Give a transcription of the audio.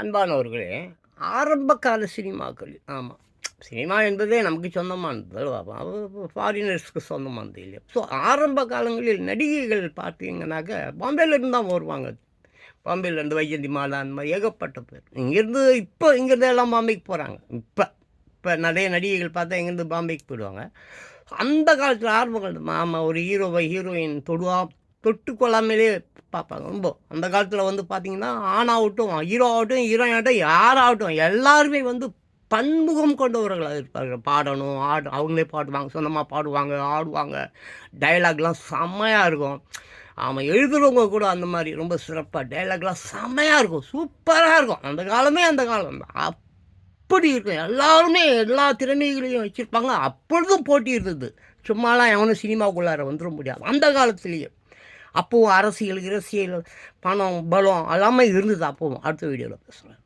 அன்பானவர்களே ஆரம்ப கால சினிமாக்கள் ஆமாம் சினிமா என்பதே நமக்கு சொந்தமானது ஃபாரினர்ஸ்க்கு சொந்தமானது இல்லையா? ஸோ ஆரம்ப காலங்களில் நடிகைகள் பார்த்தீங்கன்னாக்க பாம்பேலேருந்து தான் வருவாங்க. பாம்பேலேருந்து வைஜந்தி மாலா அந்த மாதிரி ஏகப்பட்ட பேர். இங்கேருந்து இப்போ இங்கேருந்து எல்லாம் பாம்பேக்கு போகிறாங்க இப்போ இப்போ நிறைய நடிகைகள் பார்த்தா இங்கேருந்து பாம்பேக்கு போயிடுவாங்க. அந்த காலத்தில் ஆரம்ப காலத்தில் ஆமாம் ஒரு ஹீரோவை ஹீரோயின் தொடுவா தொட்டு கொள்ளாமலே பார்ப்பாங்க. ரொம்ப அந்த காலத்தில் வந்து பார்த்தீங்கன்னா ஆணாகட்டும் ஹீரோ ஆகட்டும் ஹீரோயின் ஆகட்டும் யாராகட்டும் எல்லாருமே வந்து பன்முகம் கொண்டவர்களாக இருப்பார்கள். பாடணும் ஆடு அவங்களே பாடுவாங்க சொந்தமாக பாடுவாங்க ஆடுவாங்க. டைலாக்லாம் செம்மையாக இருக்கும். அவன் எழுதுறவங்க கூட அந்த மாதிரி ரொம்ப சிறப்பாக டைலாக்லாம் செம்மையாக இருக்கும். சூப்பராக இருக்கும். அந்த காலமே அந்த காலம் தான். அப்படி இருக்கும். எல்லாருமே எல்லா திறமைகளையும் வச்சுருப்பாங்க. அப்பொழுதும் போட்டி இருந்தது. சும்மாலாம் எவனும் சினிமாக்குள்ளார வந்துட முடியாது. அந்த காலத்துலேயே. அப்போவும் அரசியல் இரசியல் பணம் பலம் எல்லாமே இருந்தது அப்போவும். அடுத்த வீடியோவில் பேசுகிறேன்